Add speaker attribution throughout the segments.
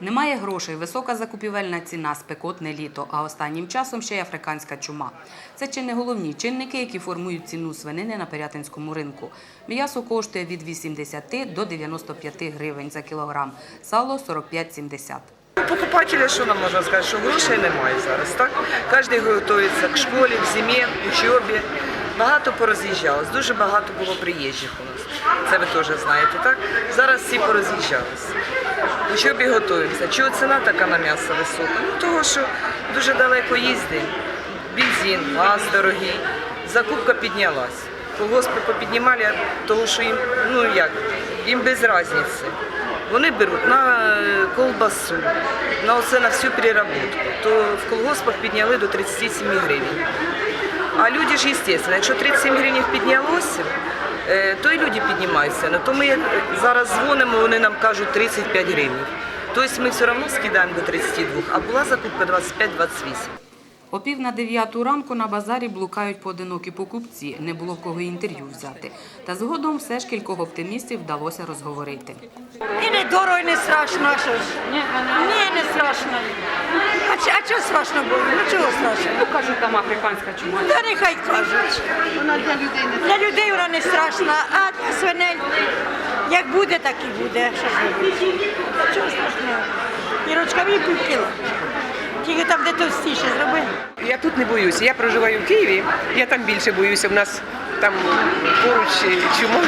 Speaker 1: Немає грошей, висока закупівельна ціна, спекотне літо, а останнім часом ще й африканська чума. Це чи не головні чинники, які формують ціну свинини на Пирятинському ринку. М'ясо коштує від 80 до 95 гривень за кілограм, сало 45-70.
Speaker 2: Покупателя, що нам можна сказати, що грошей немає зараз, так? Кожен готується к школі, в зимі, в учобі. Багато пороз'їжджалось, дуже багато було приїжджих у нас. Це ви теж знаєте, так? Зараз всі пороз'їжджалися. В учобі готуємося. Чого ціна така на м'ясо висока? Ну, того, що дуже далеко їздимо. Бензин, газ дорогий, закупка піднялась. Колгоспи попіднімали, тому що їм, ну як, їм без різниці. Вони беруть на е, колбасу, на оце на всю переработку. То в колгоспах підняли до 37 гривень. А люди ж, звісно, якщо 37 гривень піднялося, то і люди піднімаються. На То ми зараз дзвонимо, вони нам кажуть 35 гривень. Тобто ми все одно скидаємо до 32, а була закупка 25-28.
Speaker 1: О пів на дев'яту ранку на базарі блукають поодинокі покупці, не було кого інтерв'ю взяти. Та згодом все ж кількох оптимістів вдалося розговорити.
Speaker 3: І не дорого, і не страшно, а що ж? Ні, не страшно. А, а чого страшно було? Ну чого страшно?
Speaker 4: Ну, кажуть, там африканська чума.
Speaker 3: Та нехай кажуть. Вона для людей не для людей вона не страшна, а для свиней як буде, так і буде. Що ж чого страшного? Ірочка, мені півкіла. Тільки там, де товстіше зроби.
Speaker 5: Я тут не боюся. Я проживаю в Києві, я там більше боюся. У нас там поруч чума.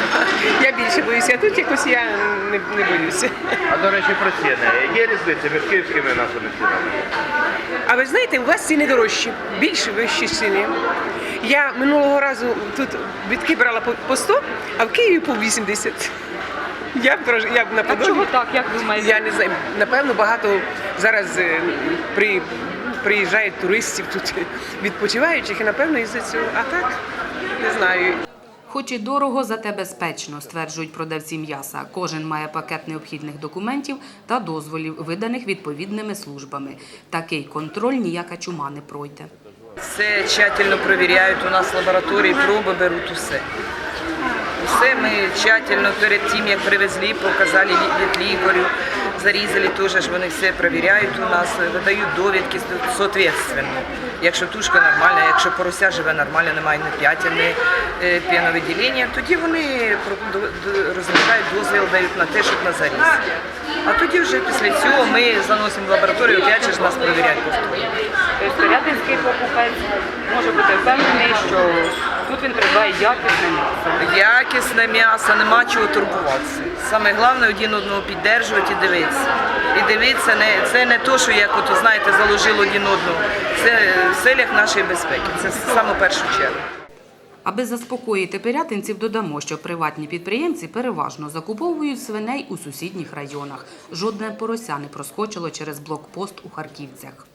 Speaker 5: Я більше боюся, а тут якось я не, не боюся.
Speaker 6: А до речі, про ціни. Є різниця між київськими і нашими цінами?
Speaker 5: А ви знаєте, у вас ціни дорожчі, більше вищі ціни. Я минулого разу тут бітки брала по, по 100, а в Києві по 80. Я, прож- я на
Speaker 4: А чого так, як думаєте?
Speaker 5: Я не знаю. Напевно, багато зараз е, при, приїжджають туристів тут відпочиваючих, і напевно із-за цього. А так не знаю.
Speaker 1: Хоч і дорого, зате безпечно, стверджують продавці м'яса. Кожен має пакет необхідних документів та дозволів, виданих відповідними службами. Такий контроль ніяка чума не пройде.
Speaker 2: Все тщательно перевіряють, у нас лабораторії, проби беруть усе. Все ми тщательно перед тим, як привезли, показали від лікарю, зарізали теж вони все перевіряють у нас, видають довідки соответственно. Якщо тушка нормальна, якщо порося живе нормально, немає ні п'ятин, ні е, п'яновиділення, тоді вони розглядають дозвіл, дають на те, щоб на заріз. А тоді вже після цього ми заносимо в лабораторію, опять же нас перевіряють повторно.
Speaker 4: Тобто Пирятинський покупець може бути впевнений, що тут він придбає якісне м'ясо.
Speaker 2: Якісне м'ясо, нема чого турбуватися. Саме головне один одного піддержувати і дивитися. І дивитися, не, це не то, що як от, знаєте, заложили один одного. Це в селях нашої безпеки. Це саме в першу чергу.
Speaker 1: Аби заспокоїти пирятинців, додамо, що приватні підприємці переважно закуповують свиней у сусідніх районах. Жодне порося не проскочило через блокпост у Харківцях.